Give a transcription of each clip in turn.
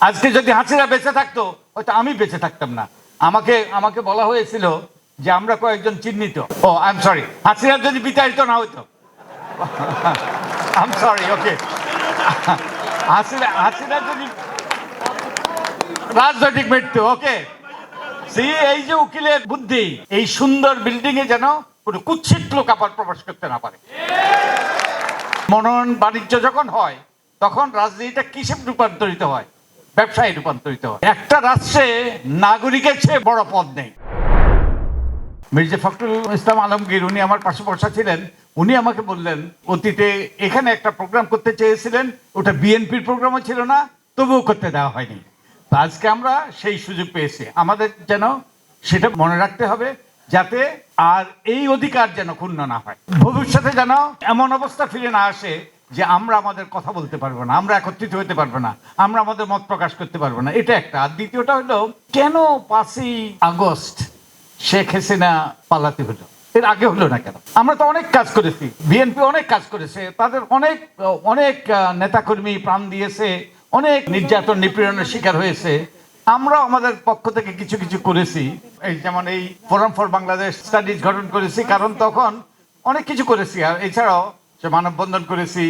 আজকে যদি হাসিনা বেঁচে থাকতো, হয়তো আমি বেঁচে থাকতাম না। আমাকে আমাকে বলা হয়েছিল যে আমরা কয়েকজন চিহ্নিত। Oh I am sorry Hasina যদি বিতাড়িত না হইতো। I am sorry okay Hasina Hasina যদি রাজনৈতিক মৃত্যু ওকে সি এই যে উকিলের বুদ্ধি, এই সুন্দর বিল্ডিং এ যেন কোনো কুৎসিত লোক আবার প্রবেশ করতে না পারে। মনোনয়ন বাণিজ্য যখন হয়, তখন রাজনীতিটা কিসে রূপান্তরিত হয়? ব্যবসায় রূপান্তরিত হয়। একটা রাষ্ট্রে নাগরিকের চেয়ে বড় পদ নেই। মির্জা ফখরুল ইসলাম আলমগীর, উনি আমার পাশে বসা ছিলেন। উনি আমাকে বললেন, অতীতে এখানে একটা প্রোগ্রাম করতে চেয়েছিলেন, ওটা বিএনপির প্রোগ্রামও ছিল না, তবুও করতে দেওয়া হয়নি। তো আজকে আমরা সেই সুযোগ পেয়েছি। আমাদের যেন সেটা মনে রাখতে হবে, যাতে আর এই অধিকার যেন ক্ষুণ্ণ না হয়। ভবিষ্যতে যেন এমন অবস্থা ফিরে না আসে যে আমরা আমাদের কথা বলতে পারব না, আমরা একত্রিত হতে পারব না, আমরা আমাদের মত প্রকাশ করতে পারব না, এটা একটা। আর দ্বিতীয়টা হলো, কেন পাঁচই আগস্ট শেখ হাসিনা পালাতে হলো? এর আগে হলো না কেন? আমরা তো অনেক কাজ করেছি, বিএনপি অনেক কাজ করেছে, তাদের অনেক অনেক নেতাকর্মী প্রাণ দিয়েছে, অনেক নির্যাতন নিপীড়নের শিকার হয়েছে। আমরা আমাদের পক্ষ থেকে কিছু কিছু করেছি। এই যেমন এই ফোরাম ফর বাংলাদেশ স্টাডিজ গঠন করেছি, কারণ তখন অনেক কিছু করেছি। আর এছাড়াও সে মানববন্ধন করেছি।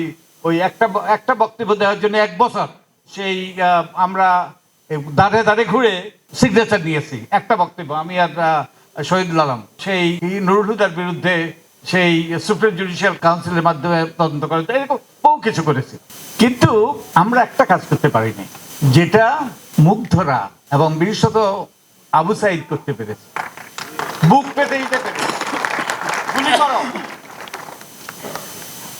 ওই একটা একটা বক্তব্য দেওয়ার জন্য এক বছর সেই আমরা দাঁড়ে দাঁড়ে ঘুরে সিগনেচার নিয়েছি। একটা বক্তব্য আমি আর আহ, শহীদুল আলম। সেই নুরুল হুদার বিরুদ্ধে সেই সুপ্রিম জুডিশিয়াল কাউন্সিলের মাধ্যমে তদন্ত করে এরকম বহু কিছু করেছি। কিন্তু আমরা একটা কাজ করতে পারিনি যেটা মুগ্ধরা এবং বিশেষত আবু সাইদ করতে পেরেছে। বুক পেতে দিতে পেরেছে গুলি করো।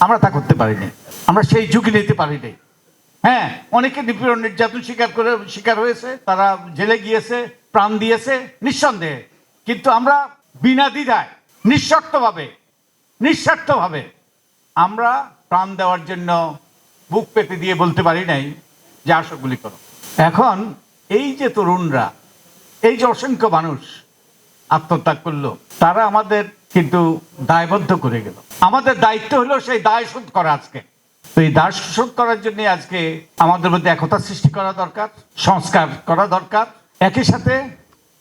আমরা তা করতে পারিনি। আমরা সেই ঝুঁকি নিতে পারিনি। হ্যাঁ অনেকে নিপীড়ন নির্যাতন শিকার করে, শিকার হয়েছে, তারা জেলে গিয়েছে, প্রাণ দিয়েছে, নিঃসন্দেহে। কিন্তু আমরা বিনা দ্বিধায়, নিঃশর্তভাবে, নিঃস্বার্থভাবে আমরা প্রাণ দেওয়ার জন্য বুক পেতে দিয়ে বলতে পারি নাই যে আসো গুলি করো। এখন এই যে তরুণরা, এই যে অসংখ্য মানুষ আত্মত্যাগ করল, তারা আমাদের কিন্তু দায়বদ্ধ করে গেল। আমাদের দায়িত্ব হলো সেই দায় শোধ করা আজকে। তো এই দায় শোধ করার জন্য আজকে আমাদের মধ্যে একতা সৃষ্টি করা দরকার, সংস্কার করা দরকার, একই সাথে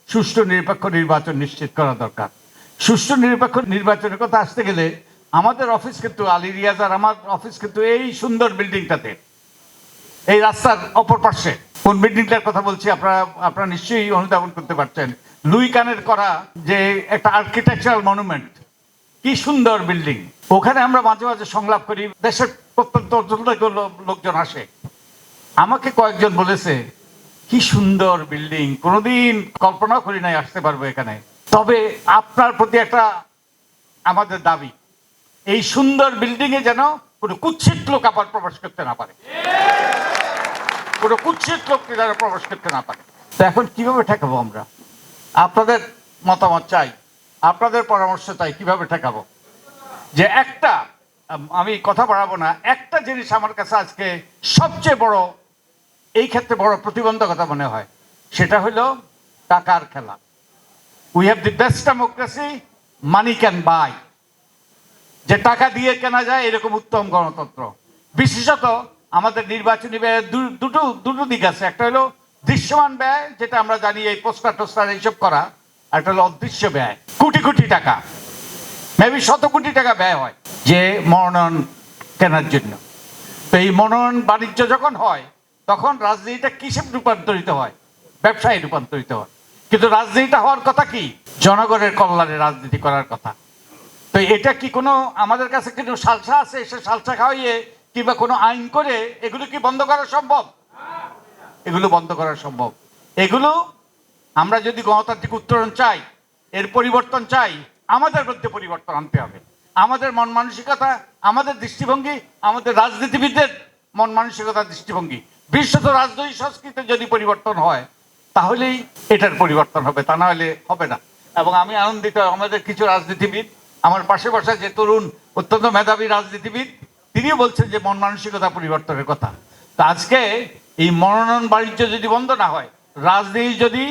সুষ্ঠু নিরপেক্ষ নির্বাচন নিশ্চিত করা দরকার। সুষ্ঠু নিরপেক্ষ নির্বাচনের কথা আসতে গেলে আমাদের অফিস কিন্তু আলী রিয়াজ আর আমার অফিস কিন্তু এই সুন্দর বিল্ডিংটাতে, এই রাস্তার অপর পার্শ্বে কোন বিল্ডিংটার কথা বলছি, আপনারা আপনারা নিশ্চয়ই অনুধাবন করতে পারছেন। লুই কানের করা যে একটা আর্কিটেকচারাল মনুমেন্ট কি সুন্দর বিল্ডিং ওখানে আমরা মাঝে মাঝে সংলাপ করি, দেশের প্রত্যন্ত লোকজন আসে। আমাকে কয়েকজন বলেছে, কি সুন্দর বিল্ডিং কোনোদিন কল্পনা করি নাই আসতে পারব এখানে। তবে আপনার প্রতি একটা আমাদের দাবি, এই সুন্দর বিল্ডিং এ যেন কোনো কুৎসিত লোক আবার প্রবেশ করতে না পারে। কোনো কুৎসিত লোককে যেন প্রবেশ করতে না পারে। তো এখন কীভাবে ঠেকাবো আমরা? আপনাদের মতামত চাই, আপনাদের পরামর্শ চাই, কীভাবে ঠেকাবো? যে একটা, আমি কথা বাড়াবো না, একটা জিনিস আমার কাছে আজকে সবচেয়ে বড়, এই ক্ষেত্রে বড় প্রতিবন্ধকতা মনে হয়। সেটা হলো টাকার খেলা। We have the best democracy money can buy যে টাকা দিয়ে কেনা যায়, এরকম উত্তম গণতন্ত্র। বিশেষত আমাদের নির্বাচনী ব্যয়ের দুটো দুটো দিক আছে। একটা হলো দৃশ্যমান ব্যয়, যেটা আমরা জানি এই পোস্টার টোস্টার এইসব করা। একটা হলো অদৃশ্য ব্যয়, কোটি কোটি টাকা। মেবি শত কোটি টাকা ব্যয় হয় যে মনোনয়ন কেনার জন্য। তো এই মনোনয়ন বাণিজ্য যখন হয়, তখন রাজনীতিটা কিসে রূপান্তরিত হয়? ব্যবসায় রূপান্তরিত হয়। কিন্তু রাজনীতিটা হওয়ার কথা কি? জনগণের কল্যাণে রাজনীতি করার কথা। তো এটা কি কোনো, আমাদের কাছে কিন্তু সালসা আছে? সে সালসা খাওয়াইয়ে কিংবা কোনো আইন করে এগুলো কি বন্ধ করা সম্ভব? এগুলো বন্ধ করা সম্ভব। এগুলো আমরা যদি গণতান্ত্রিক উত্তরণ চাই, এর পরিবর্তন চাই, আমাদের মধ্যে পরিবর্তন আনতে হবে। আমাদের মন মানসিকতা, আমাদের দৃষ্টিভঙ্গি, আমাদের রাজনীতিবিদদের মন মানসিকতা, দৃষ্টিভঙ্গি। বিশ্বত রাজনৈতিক সংস্কৃতি যদি পরিবর্তন হয়, তাহলেই এটার পরিবর্তন হবে, তা না হলে হবে না। এবং আমি আনন্দিত, আমাদের কিছু রাজনীতিবিদ, আমার পাশে বসা যে তরুণ, অত্যন্ত মেধাবী রাজনীতিবিদ তিনিও বলছেন যে মন মানসিকতা পরিবর্তনের কথা। তা আজকে এই মনোনয়ন বাণিজ্য যদি বন্ধ না হয়, রাজনীতি যদি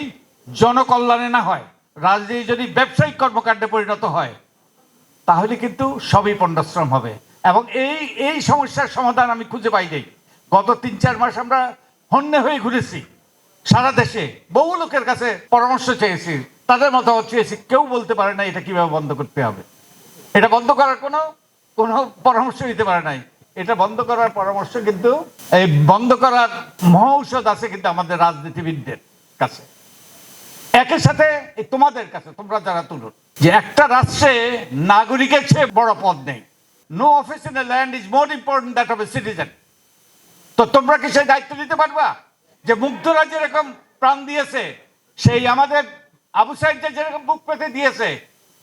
জনকল্যাণে না হয়, রাজনীতি যদি ব্যবসায়িক কর্মকাণ্ডে পরিণত হয়, তাহলে কিন্তু সবই পণ্ডশ্রম হবে। এবং এই এই সমস্যার সমাধান আমি খুঁজে পাই নাই। গত তিন চার মাস আমরা হন্যে হয়ে ঘুরেছি। সারা দেশে বহু লোকের কাছে পরামর্শ চেয়েছি। তাদের মতামত চেয়েছি, কেউ বলতে পারে না এটা কীভাবে বন্ধ করতে হবে। এটা বন্ধ করার কোনো কোনো পরামর্শ দিতে পারে নাই। এটা বন্ধ করার পরামর্শ কিন্তু, এই বন্ধ করার মহৌষধ আছে কিন্তু আমাদের রাজনীতিবিদদের কাছে। একের সাথে তোমাদের কাছে, তোমরা যারা তুলুন, যে একটা রাষ্ট্রে নাগরিকের চেয়ে বড় পদ নেই। No office in land is more important that of a citizen তো তোমরা কি সেই দায়িত্ব নিতে পারবা? যে মুগ্ধরা যেরকম প্রাণ দিয়েছে, সেই আমাদের আবু সাইদকে যেরকম বুক পেতে দিয়েছে,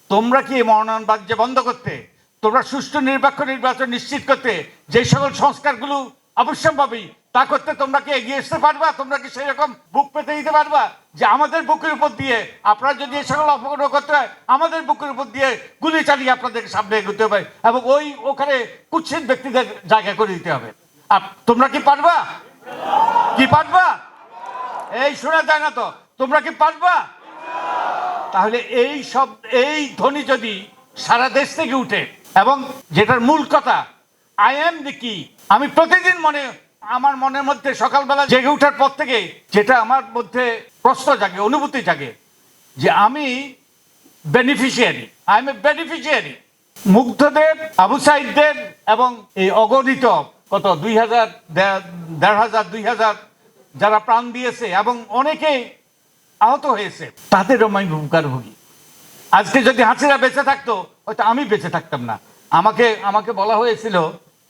তোমরা কি মনোনয়ন বাণিজ্য বন্ধ করতে তোমরা সুষ্ঠু নিরপেক্ষ নির্বাচন নিশ্চিত করতে যে সকল সংস্কারগুলো অবশ্যম্ভাবী, তা করতে তোমরা কি এগিয়ে আসতে পারবা? তোমরা কি সেই রকম বুক পেতে দিতে পারবা? যে আমাদের বুকের উপর দিয়ে আপনারা যদি এই সকল অপগ্রহ করতে হয়, আমাদের বুকের উপর দিয়ে গুলি চালিয়ে আপনাদের সামনে এগোতে হবে এবং ওই ওখানে কুৎসিত ব্যক্তিদের জায়গা করে দিতে হবে। তোমরা কি পারবা? কি পারবা? এই শোনা যায় না তো। তোমরা কি পারবা? তাহলে এই সব, এই ধ্বনি যদি সারা দেশ থেকে উঠে এবং যেটার মূল কথা আই এম দি কি আমি প্রতিদিন মনে, আমার মনের মধ্যে সকালবেলা জেগে ওঠার পর থেকে যেটা আমার মধ্যে প্রশ্ন জাগে, অনুভূতি জাগে, যে আমি beneficiary I am a beneficiary মুগ্ধদের, Abu সাইদদের এবং এই অগণিত কত, দুই হাজার, দেড় হাজার, দুই হাজার যারা প্রাণ দিয়েছে এবং অনেকেই আহত হয়েছে, তাদেরও আমি ভূমিকারভোগী আজকে যদি হাসিরা বেঁচে থাকতো হয়তো আমি বেঁচে থাকতাম না। আমাকে আমাকে বলা হয়েছিল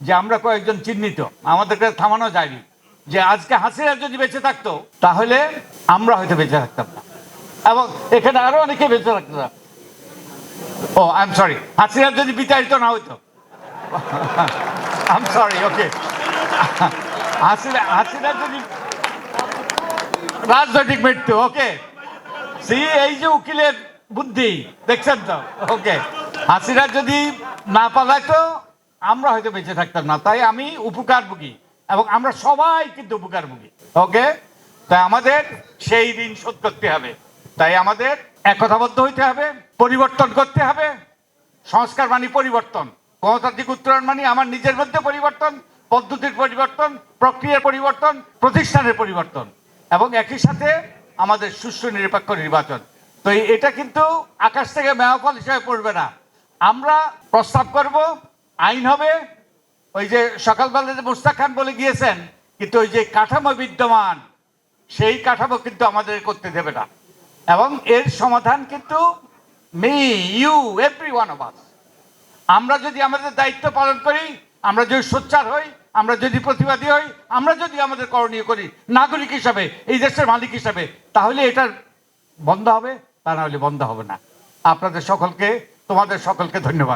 যে আমরা কয়েকজন চিহ্নিত, আমাদেরকে থামানো যায়নি। যে আজকে হাসিরা যদি বেঁচে থাকতো, তাহলে আমরা হয়তো বেঁচে থাকতাম না। এবং এখানে আরও অনেকে বেঁচে থাকতো। না ও আই এম সরি হাসিরা যদি বিতাড়িত না হইতো। আই এম সরি ওকে হাসিরা হাসিরা যদি রাজনৈতিক মৃত্যু ওকে সি এই যে উকিলের বুদ্ধি, দেখছেন তো? ওকে হাসিরা যদি না পালাইতো, আমরা হয়তো বেঁচে থাকতাম না। তাই আমি উপকার উপকারভোগী এবং আমরা সবাই কিন্তু উপকার উপকারভোগী ওকে? তাই আমাদের সেই ঋণ শোধ করতে হবে। তাই আমাদের একতাবদ্ধ হইতে হবে, পরিবর্তন করতে হবে। সংস্কার মানে পরিবর্তন। গণতান্ত্রিক উত্তরণ মানে আমার নিজের মধ্যে পরিবর্তন, পদ্ধতির পরিবর্তন, প্রক্রিয়ার পরিবর্তন, প্রতিষ্ঠানের পরিবর্তন এবং একই সাথে আমাদের সুষ্ঠু নিরপেক্ষ নির্বাচন। তো এটা কিন্তু আকাশ থেকে মেয়াফল হিসেবে পড়বে না। আমরা প্রস্তাব করব, আইন হবে। ওই যে সকালবেলা যে মুস্তাক খান বলে গিয়েছেন, কিন্তু ওই যে কাঠামো বিদ্যমান, সেই কাঠামো কিন্তু আমাদের করতে দেবে না। এবং এর সমাধান কিন্তু me, you, every one of us. আমরা যদি আমাদের দায়িত্ব পালন করি, আমরা যদি সোচ্চার হই, আমরা যদি প্রতিবাদী হই, আমরা যদি আমাদের করণীয় করি, নাগরিক হিসাবে, এই দেশের মালিক হিসাবে, তাহলে এটার বন্ধ হবে, তা না হলে বন্ধ হবে না। আপনাদের সকলকে তোমাদের সকলকে ধন্যবাদ।